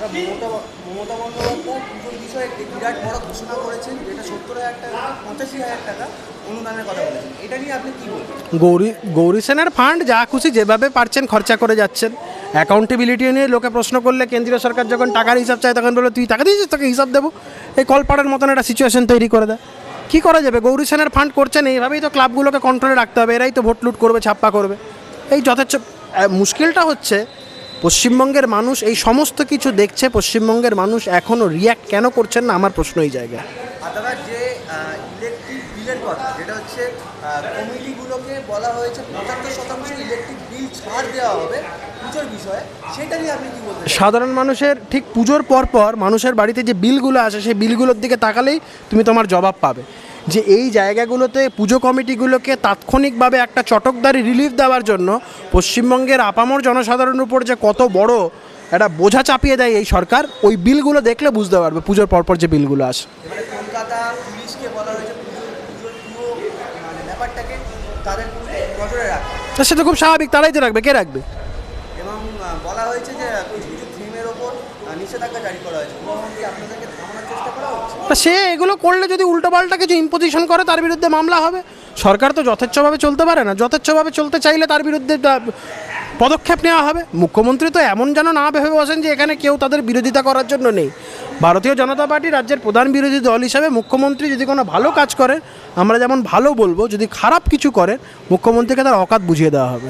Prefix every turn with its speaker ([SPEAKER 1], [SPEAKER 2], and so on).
[SPEAKER 1] মমতা মমতা বন্দ্যোপাধ্যায় পুজোর বিষয়ে একটি বিরাট বড় ঘোষণা করেছেন, যেটা সত্তর হাজার টাকা, পঁচাশি হাজার টাকা
[SPEAKER 2] গৌরী গৌরী সেনের ফান্ড যা খুশি যেভাবে পারছেন খরচা করে যাচ্ছেন। অ্যাকাউন্টেবিলিটি নিয়ে লোকে প্রশ্ন করলে কেন্দ্রীয় সরকার যখন টাকার হিসাব চায়, তখন বলে, তুই টাকা দিয়েছিস, তোকে হিসাব দেবো। এই কলপাড়ার মতন একটা সিচুয়েশন তৈরি করে দেয়। কী করা যাবে? গৌরী সেনের ফান্ড করছেন, এইভাবেই তো ক্লাবগুলোকে কন্ট্রোলে রাখতে হবে। এরাই তো ভোট লুট করবে, ছাপ্পা করবে। এই যথেচ্ছ মুশকিলটা হচ্ছে পশ্চিমবঙ্গের মানুষ এই সমস্ত কিছু দেখছে পশ্চিমবঙ্গের মানুষ এখনও রিয়্যাক্ট কেন করছেন না? আমার প্রশ্ন এই জায়গায়।
[SPEAKER 1] যে ইলেকট্রিক বিলের কথা যেটা হচ্ছে কমিটিগুলোকে বলা হয়েছে পঁচাত্তর শতাংশ ইলেকট্রিক বিল ছাড় দেওয়া হবে পুজোর বিষয়ে সেটা নিয়ে আপনি কী বলবেন?
[SPEAKER 2] সাধারণ মানুষের ঠিক পুজোর পর পর মানুষের বাড়িতে যে বিলগুলো আসে সেই বিলগুলোর দিকে তাকালেই তুমি তোমার জবাব পাবে। যে এই জায়গাগুলোতে পুজো কমিটিগুলোকে তাৎক্ষণিকভাবে একটা চটকদারি রিলিফ দেওয়ার জন্য পশ্চিমবঙ্গের আপামর জনসাধারণের উপর যে কত বড় একটা বোঝা চাপিয়ে দেয় এই সরকার ওই বিলগুলো দেখলে বুঝতে পারবে পুজোর পরপর যে বিলগুলো আসে
[SPEAKER 1] মানে রাখা।
[SPEAKER 2] তা খুব স্বাভাবিক তারাই তো রাখবে কে রাখবে?
[SPEAKER 1] এবং বলা হয়েছে যে কিছু কিছু থিমের ওপর নিষেধাজ্ঞা জারি করা হয়েছে। আপনাদেরকে থামানোর চেষ্টা করা হচ্ছে
[SPEAKER 2] তা সে এগুলো করলে যদি উল্টোপাল্টা কিছু ইম্পোজিশন করে, তার বিরুদ্ধে মামলা হবে। সরকার তো যথেচ্ছভাবে চলতে পারে না। যথেচ্ছভাবে চলতে চাইলে তার বিরুদ্ধে পদক্ষেপ নেওয়া হবে। মুখ্যমন্ত্রী তো এমন যেন না ভেবে বসেন যে এখানে কেউ তাদের বিরোধিতা করার জন্য নেই। ভারতীয় জনতা পার্টি রাজ্যের প্রধান বিরোধী দল হিসাবে মুখ্যমন্ত্রী যদি কোনো ভালো কাজ করে আমরা যেমন ভালো বলব, যদি খারাপ কিছু করে মুখ্যমন্ত্রীকে তার অকাত বুঝিয়ে দেওয়া হবে।